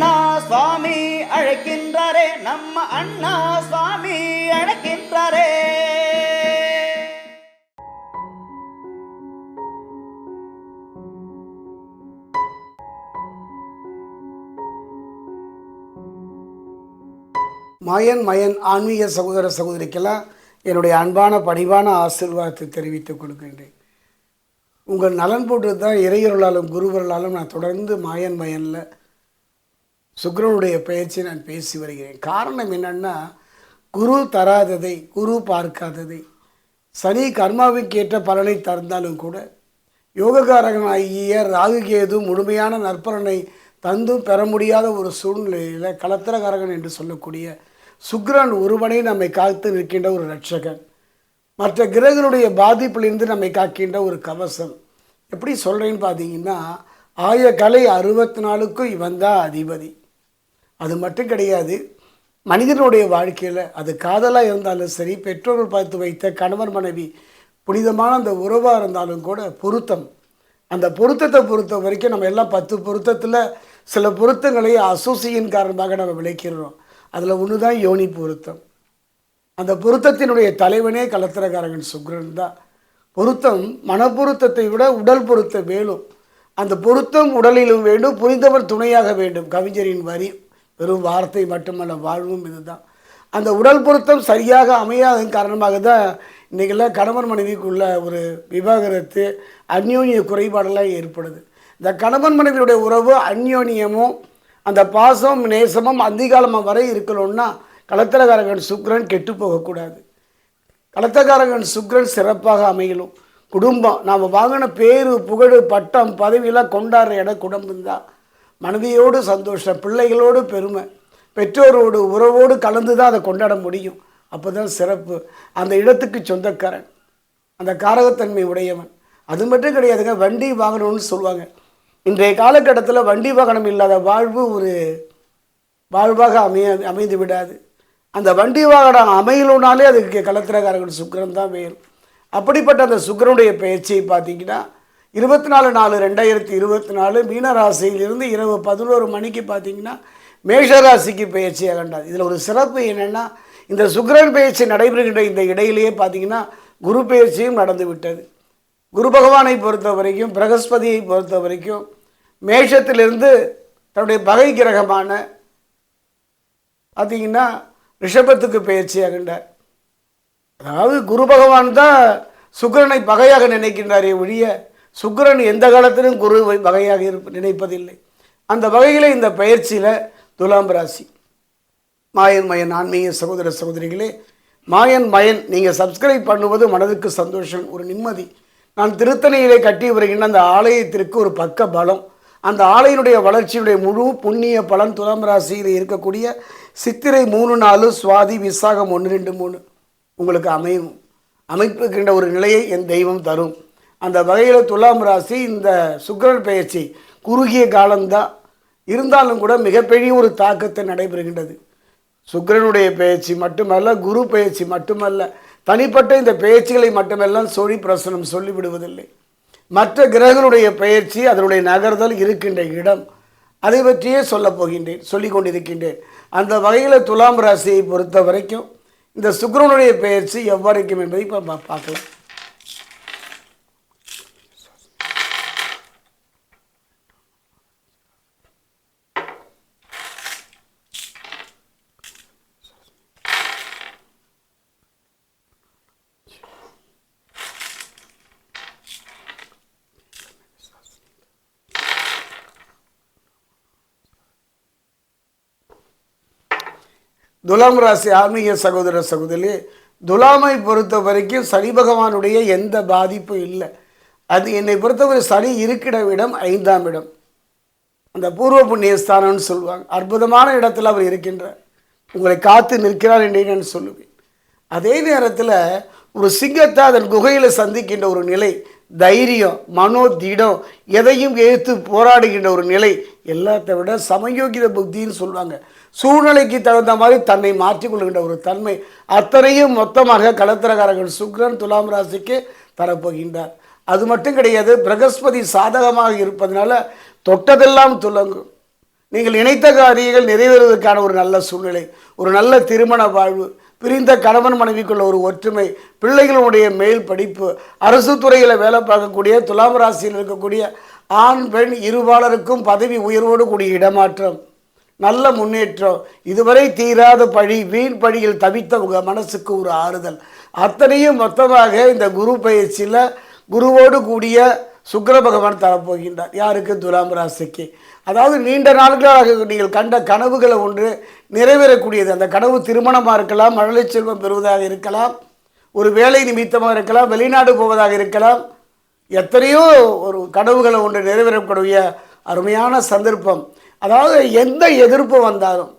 அண்ணா சுவாமி அழைக்கின்றாரே நம்ம அண்ணா சுவாமி அழைக்கின்றாரே. மயன் மயன் ஆன்மீக சகோதர சகோதரிக்கெல்லாம் என்னுடைய அன்பான பணிவான ஆசீர்வாதத்தை தெரிவித்துக் கொடுக்கின்றேன் உங்கள் நலன் போட்டு தான் இறையொருளாலும் குருவர்களாலும் நான் தொடர்ந்து மாயன் மயனில் சுக்கிரனுடைய பெயர்ச்சி நான் பேசி வருகிறேன். காரணம் என்னன்னா குரு தராததை குரு பார்க்காததை. சனி கர்மாவுக்கு ஏற்ற பலனை தந்தாலும் கூட யோககாரகன் ஆகிய ராகுகேது முழுமையான நற்பலனை தந்தும் பெற முடியாத ஒரு சூழ்நிலையில் கலத்திரகாரகன் என்று சொல்லக்கூடிய சுக்ரன் ஒருவனை நம்மை காத்து நிற்கின்ற ஒரு ரட்சகன் மற்ற கிரகங்களுடைய பாதிப்பிலிருந்து நம்மை காக்கின்ற ஒரு கவசம். எப்படி சொல்கிறேன்னு பார்த்தீங்கன்னா ஆய கலை அறுபத்தி நாலுக்கும் இவன் தான் அதிபதி. அது மட்டும் கிடையாது மனிதனுடைய வாழ்க்கையில் அது காதலாக இருந்தாலும் சரி பெற்றோர்கள் பார்த்து வைத்த கணவன் மனைவி புனிதமான அந்த உறவாக இருந்தாலும் கூட பொருத்தம். அந்த பொருத்தத்தை பொறுத்த வரைக்கும் நம்ம எல்லாம் பத்து பொருத்தத்தில் சில பொருத்தங்களை அசோசியின் காரணமாக நம்ம விளைக்கிறோம் அதில் ஒன்று தான் யோனி பொருத்தம். அந்த பொருத்தத்தினுடைய தலைவனே கலத்திரக்காரகன் சுக்ரன் தான். பொருத்தம் மனப்பொருத்தத்தை விட உடல் பொருத்த வேணும் அந்த பொருத்தம் உடலிலும் வேண்டும் புரிந்தவர் துணையாக வேண்டும். கவிஞரின் வரி. வெறும் வார்த்தை மட்டுமல்ல வாழ்வும் இதுதான். அந்த உடல் பொருத்தம் சரியாக அமையாதன் காரணமாக தான் இன்றைக்கெல்லாம் கணவன் மனைவிக்குள்ள ஒரு விவாகரத்து அந்யோன்ய குறைபாடெல்லாம் ஏற்படுது. இந்த கணவன் மனைவியுடைய உறவு அந்யோன்யமும் அந்த பாசம் நேசமும் அதிகாலமாக வரை இருக்கணும்னா கலத்திரகாரகன் சுக்ரன் கெட்டு போகக்கூடாது. கலத்தக்காரகன் சுக்ரன் சிறப்பாக அமையணும். குடும்பம் நாம் வாங்கின பேரு புகழ் பட்டம் பதவியெல்லாம் கொண்டாடுற இடம் குடும்பம் தான் மனைவியோடு சந்தோஷம் பிள்ளைகளோடு பெருமை பெற்றோரோடு உறவோடு கலந்து தான் அதை கொண்டாட முடியும். அப்போ தான் சிறப்பு. அந்த இடத்துக்கு சொந்தக்காரன் அந்த காரகத்தன்மை உடையவன். அது மட்டும் கிடையாதுங்க வண்டி வாகனம்னு சொல்லுவாங்க. இன்றைய காலகட்டத்தில் வண்டி வாகனம் இல்லாத வாழ்வு ஒரு வாழ்வாக அமைய அமைந்து விடாது. அந்த வண்டி வாகனம் அமையணுனாலே அதுக்கு கலத்திரக்காரர்கள் சுக்கிரன் தான் வேணும் அப்படிப்பட்ட அந்த சுக்கிரனுடைய பயிற்சியை பார்த்தீங்கன்னா இருபத்தி நாலு நாலு ரெண்டாயிரத்தி இருபத்தி நாலு மீனராசியிலிருந்து இரவு பதினோரு மணிக்கு பார்த்தீங்கன்னா மேஷராசிக்கு பயிற்சி கண்டாது இதில் ஒரு சிறப்பு என்னென்னா இந்த சுக்கிரன் பயிற்சி நடைபெறுகின்ற இந்த இடையிலேயே பார்த்தீங்கன்னா குரு பயிற்சியும் நடந்து விட்டது. குரு பகவானை பொறுத்த வரைக்கும் பிரகஸ்பதியை பொறுத்த வரைக்கும் மேஷத்திலிருந்து தன்னுடைய பகை கிரகமான பார்த்தீங்கன்னா ரிஷபத்துக்கு பயிற்சியாகின்றார் அதாவது குரு பகவான் தான் சுக்கிரனை பகையாக நினைக்கின்றாரே ஒழிய சுக்கிரன் எந்த காலத்திலும் குரு வகையாக இருப்ப நினைப்பதில்லை. அந்த வகையில் இந்த பயிற்சியில் துலாம் ராசி. மாயன் மயன் ஆன்மீக சகோதர சகோதரிகளே மாயன் மயன் நீங்கள் சப்ஸ்கிரைப் பண்ணுவது மனதுக்கு சந்தோஷம் ஒரு நிம்மதி. நான் திருத்தணியிலே கட்டி வருகின்ற அந்த ஆலயத்திற்கு ஒரு பக்க பலம். அந்த ஆலையினுடைய வளர்ச்சியுடைய முழு புண்ணிய பலன் துலாம் ராசியில் இருக்கக்கூடிய சித்திரை மூணு நாலு சுவாதி விசாகம் ஒன்று ரெண்டு மூணு. உங்களுக்கு அமையும். அமைப்புகின்ற ஒரு நிலையை என் தெய்வம் தரும். அந்த வகையில் துலாம் ராசி இந்த சுக்கிரன் பயிற்சி குறுகிய காலம்தான். இருந்தாலும் கூட மிகப்பெரிய ஒரு தாக்கத்தை நடைபெறுகின்றது. சுக்கிரனுடைய பயிற்சி மட்டுமல்ல குரு பயிற்சி மட்டுமல்ல தனிப்பட்ட இந்த பயிற்சிகளை மட்டுமெல்லாம் சொல்லி பிரசனம் சொல்லிவிடுவதில்லை மற்ற கிரகங்களுடைய பயிற்சி அதனுடைய நகர்தல் இருக்கின்ற இடம் அதை பற்றியே சொல்லப் போகின்றேன் சொல்லி கொண்டிருக்கின்றேன். அந்த வகையில் துலாம் ராசியை பொறுத்த வரைக்கும் இந்த சுக்கிரனுடைய பயிற்சி எவ்வாறு இருக்கும் என்பதை இப்போ பார்க்கலாம். துலாம் ராசி ஆன்மீக சகோதர சகோதரி துலாமை பொறுத்த வரைக்கும் சனி பகவானுடைய எந்த பாதிப்பும் இல்லை. அது என்னை பொறுத்தவரை சனி இருக்கிற இடம் ஐந்தாம் இடம். அந்த பூர்வ புண்ணிய ஸ்தானம்னு சொல்லுவாங்க. அற்புதமான இடத்துல அவர் இருக்கின்றார். உங்களை காத்து நிற்கிறார் என்றே நான் சொல்லுவேன். அதே நேரத்தில் ஒரு சிங்கத்தை அதன் குகையில் சந்திக்கின்ற ஒரு நிலை தைரியம் மனோ திடம் எதையும் எதிர்த்து போராடுகின்ற ஒரு நிலை எல்லாத்தை விட சமயோகித புத்தின்னு சொல்லுவாங்க. சூழ்நிலைக்கு தகுந்த மாதிரி தன்னை மாற்றிக்கொள்கின்ற ஒரு தன்மை அத்தனையும் மொத்தமாக கலத்திரகாரர்கள் சுக்ரன் துலாம் ராசிக்கு தரப்போகின்றார். அது மட்டும் கிடையாது பிரகஸ்பதி சாதகமாக இருப்பதனால தொட்டதெல்லாம் துலங்கும். நீங்கள் இணைத்த காரியங்கள் நிறைவேறுவதற்கான ஒரு நல்ல சூழ்நிலை ஒரு நல்ல திருமண வாழ்வு பிரிந்த கணவன் மனைவிக்குள்ள ஒரு ஒற்றுமை பிள்ளைகளுடைய மேல் படிப்பு அரசு துறையில் வேலை பார்க்கக்கூடிய துலாம் ராசியில் இருக்கக்கூடிய ஆண் பெண் இருபாலருக்கும் பதவி உயர்வோடு கூடிய இடமாற்றம். நல்ல முன்னேற்றம். இதுவரை தீராத பழி வீண் பழியில் தவித்த உங்கள் மனசுக்கு ஒரு ஆறுதல். அத்தனையும் மொத்தமாக இந்த குரு பயிற்சியில் குருவோடு கூடிய சுக்கர பகவான் தரப்போகின்றார். யாருக்கு? துலாம் ராசிக்கு. அதாவது நீண்ட நாட்களாக நீங்கள் கண்ட கனவுகளை ஒன்று நிறைவேறக்கூடியது. அந்த கனவு திருமணமாக இருக்கலாம் மழலை செல்வம் பெறுவதாக இருக்கலாம் ஒரு வேலை நிமித்தமாக இருக்கலாம் வெளிநாடு போவதாக இருக்கலாம். எத்தனையோ ஒரு கனவுகளை ஒன்று நிறைவேறக்கூடிய அருமையான சந்தர்ப்பம். அதாவது எந்த எதிர்ப்பு வந்தாலும்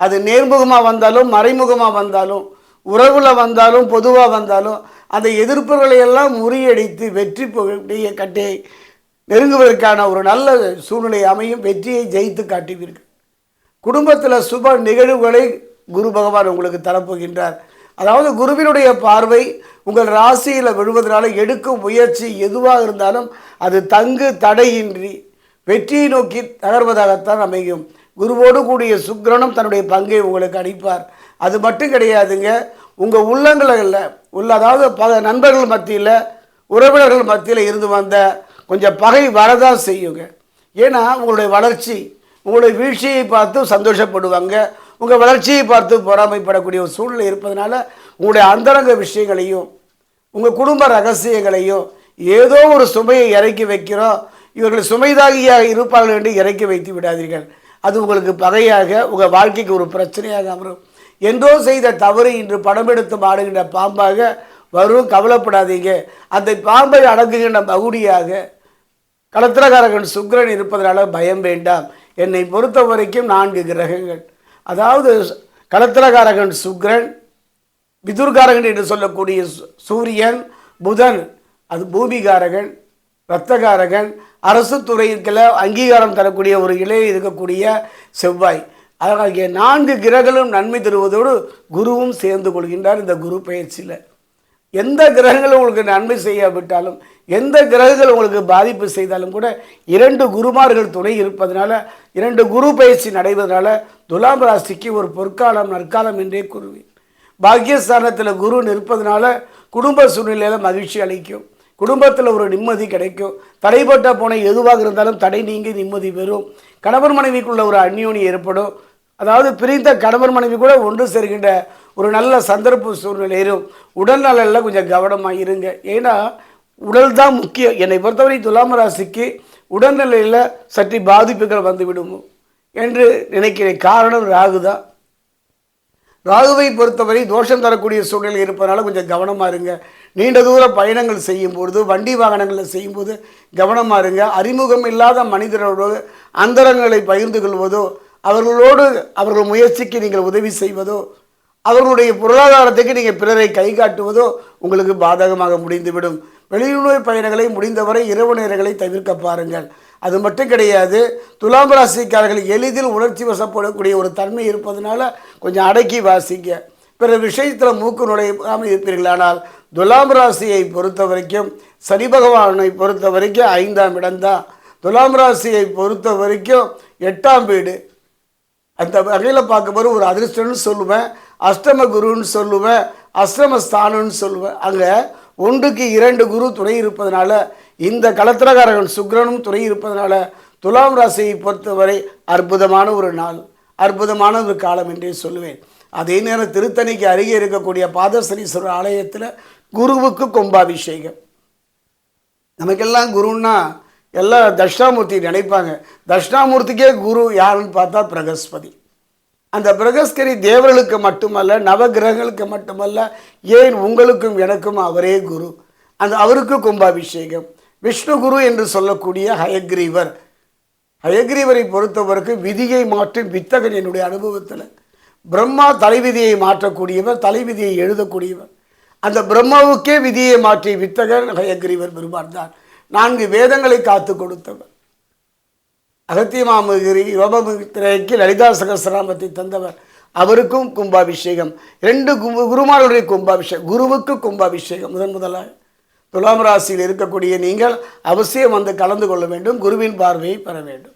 அது நேர்முகமாக வந்தாலும் மறைமுகமாக வந்தாலும் உறவில் வந்தாலும் பொதுவாக வந்தாலும் அந்த எதிர்ப்புகளை எல்லாம் முறியடித்து வெற்றி புகழிய கட்டையை நெருங்குவதற்கான ஒரு நல்ல சூழ்நிலை அமையும். வெற்றியை ஜெயித்து காட்டுவீர்கள். குடும்பத்தில் சுப நிகழ்வுகளை குரு பகவான் உங்களுக்கு தரப்போகின்றார். அதாவது குருவினுடைய பார்வை உங்கள் ராசியில் விழுவதனால எடுக்கும் முயற்சி எதுவாக இருந்தாலும் அது தங்கு தடையின்றி வெற்றியை நோக்கி தகர்வதாகத்தான் அமையும். குருவோடு கூடிய சுக்கிரனும் தன்னுடைய பங்கை உங்களுக்கு அளிப்பார். அது மட்டும் கிடையாதுங்க உங்கள் உள்ளங்களில் உள்ள அதாவது பல நண்பர்கள் மத்தியில் உறவினர்கள் மத்தியில் இருந்து வந்த கொஞ்சம் பகை வரதான் செய்யுங்க. ஏன்னா உங்களுடைய வளர்ச்சி உங்களுடைய வீழ்ச்சியை பார்த்து சந்தோஷப்படுவாங்க. உங்கள் வளர்ச்சியை பார்த்து பொறாமைப்படக்கூடிய ஒரு சூழ்நிலை இருப்பதனால உங்களுடைய அந்தரங்க விஷயங்களையும் உங்கள் குடும்ப ரகசியங்களையும் ஏதோ ஒரு சுமையை இறக்கி வைக்கிறோம். இவர்கள் சுமைதாகியாக இருப்பார்கள் என்று இறக்கி வைத்து விடாதீர்கள். அது உங்களுக்கு பகையாக உங்கள் வாழ்க்கைக்கு ஒரு பிரச்சனையாக அமரும் என்றோ செய்த தவறு இன்று படம் எடுத்து மாடுகின்ற பாம்பாக வரும் கவலைப்படாதீங்க. அந்த பாம்பை அடங்குகின்ற மகுடியாக களத்திரகாரகன் சுக்கிரன் இருப்பதனால பயம் வேண்டாம். என்னை பொறுத்த வரைக்கும் நான்கு கிரகங்கள். அதாவது களத்திரகாரகன் சுக்கிரன் விதுர்காரகன் என்று சொல்லக்கூடிய சு- சூரியன் புதன் அது பூமிகாரகன் ரத்தகாரகன் அரசு துறையில் அங்கீகாரம் தரக்கூடிய ஒரு இலையில் இருக்கக்கூடிய செவ்வாய். ஆகிய நான்கு கிரகங்களும் நன்மை தருவதோடு குருவும் சேர்ந்து கொள்கின்றார் இந்த குரு பயிற்சியில். எந்த கிரகங்களும் உங்களுக்கு நன்மை செய்யாவிட்டாலும் எந்த கிரகங்கள் உங்களுக்கு பாதிப்பு செய்தாலும் கூட இரண்டு குருமார்கள் துணை இருப்பதனால இரண்டு குரு பயிற்சி நடைவதனால துலாம் ராசிக்கு ஒரு பொற்காலம் நற்காலம் என்றே கூறுவேன். பாக்கியஸ்தானத்தில் குரு நிற்பதனால குடும்ப சூழ்நிலையில் மகிழ்ச்சி அளிக்கும். குடும்பத்தில் ஒரு நிம்மதி கிடைக்கும். தடைப்பட்ட போன எதுவாக இருந்தாலும் தடை நீங்கி நிம்மதி பெறும். கணவன் மனைவிக்குள்ள ஒரு அந்யோனி ஏற்படும். அதாவது பிரிந்த கணவன் மனைவி கூட ஒன்று சேர்கின்ற ஒரு நல்ல சந்தர்ப்ப சூழ்நிலையிலும் உடல்நலில் கொஞ்சம் கவனமாக இருங்க. ஏன்னா உடல் தான் முக்கியம். என்னை பொறுத்தவரை துலாம ராசிக்கு உடல்நிலையில் சற்று பாதிப்புகள் வந்துவிடும் என்று நினைக்கிறேன். காரணம் ராகு தான். ராகுவை பொறுத்தவரை தோஷம் தரக்கூடிய சூழ்நிலை இருப்பதனால கொஞ்சம் கவனமாக இருங்க. நீண்ட தூர பயணங்கள் செய்யும்பொழுது வண்டி வாகனங்களில் செய்யும்போது கவனமாக இருங்க. அறிமுகம் இல்லாத மனிதரோடு அந்தரங்களை பகிர்ந்து கொள்வதோ அவர்களோடு அவர்கள் முயற்சிக்கு நீங்கள் உதவி செய்வதோ அவர்களுடைய பொருளாதாரத்துக்கு நீங்கள் பிறரை கை காட்டுவதோ உங்களுக்கு பாதகமாக முடிந்துவிடும். வெளியுறவு பயணங்களை முடிந்தவரை இரவு நேரங்களை தவிர்க்க பாருங்கள். அது மட்டும் கிடையாது துலாம் ராசிக்காரர்கள் எளிதில் உணர்ச்சி வசப்படக்கூடிய ஒரு தன்மை இருப்பதனால கொஞ்சம் அடக்கி வாசிங்க. பிற விஷயத்தில் மூக்கு நுழையாமல் இருப்பீர்களானால் துலாம் ராசியை பொறுத்த வரைக்கும் சனி பகவானை பொறுத்த வரைக்கும் ஐந்தாம் இடம்தான் துலாம் ராசியை பொறுத்த வரைக்கும் எட்டாம் வீடு. அந்த வகையில் பார்க்கும்போது ஒரு அதிர்ஷ்டம்னு சொல்லுவேன் அஷ்டம குருன்னு சொல்லுவேன் அஷ்டம ஸ்தானம்னு சொல்லுவேன். அங்கே ஒன்றுக்கு இரண்டு குரு துணை இருப்பதனால இந்த கலத்திரகாரகன் சுக்கிரனும் துணை இருப்பதனால துலாம் ராசியை பொறுத்தவரை அற்புதமான ஒரு நாள் அற்புதமான ஒரு காலம் என்றே சொல்லுவேன். அதே நேரம் திருத்தணிக்கு அருகே இருக்கக்கூடிய பாதசனீஸ்வரர் ஆலயத்தில் குருவுக்கு கும்பாபிஷேகம். நமக்கெல்லாம் குருன்னா எல்லாம் தட்சிணாமூர்த்தி நினைப்பாங்க. தட்சிணாமூர்த்திக்கே குரு யாருன்னு பார்த்தா பிரகஸ்பதி. அந்த பிரகஸ்கரி தேவர்களுக்கு மட்டுமல்ல நவகிரகங்களுக்கு மட்டுமல்ல ஏன் உங்களுக்கும் எனக்கும் அவரே குரு. அந்த அவருக்கு கும்பாபிஷேகம். விஷ்ணு குரு என்று சொல்லக்கூடிய ஹயக்ரீவர். ஹயக்ரீவரை பொறுத்தவருக்கு விதியை மாற்றும் வித்தகன் என்னுடைய அனுபவத்தில். பிரம்மா தலைவிதியை மாற்றக்கூடியவர் தலைவிதியை எழுதக்கூடியவர். அந்த பிரம்மாவுக்கே விதியை மாற்றிய வித்தகன் ஹயக்ரீவர் பெருமான் தான். நான்கு வேதங்களை காத்து கொடுத்தவர். அகத்திய மாமகிரி யோபமுத்திரைக்கு லலிதா சகசிராமத்தை தந்தவர். அவருக்கும் கும்பாபிஷேகம். ரெண்டு கு- குருமார்களுடைய கும்பாபிஷேகம் குருவுக்கு கும்பாபிஷேகம் முதன் முதலாக. துலாம் ராசியில் இருக்கக்கூடிய நீங்கள் அவசியம் வந்து கலந்து கொள்ள வேண்டும் குருவின் பார்வையை பெற வேண்டும்.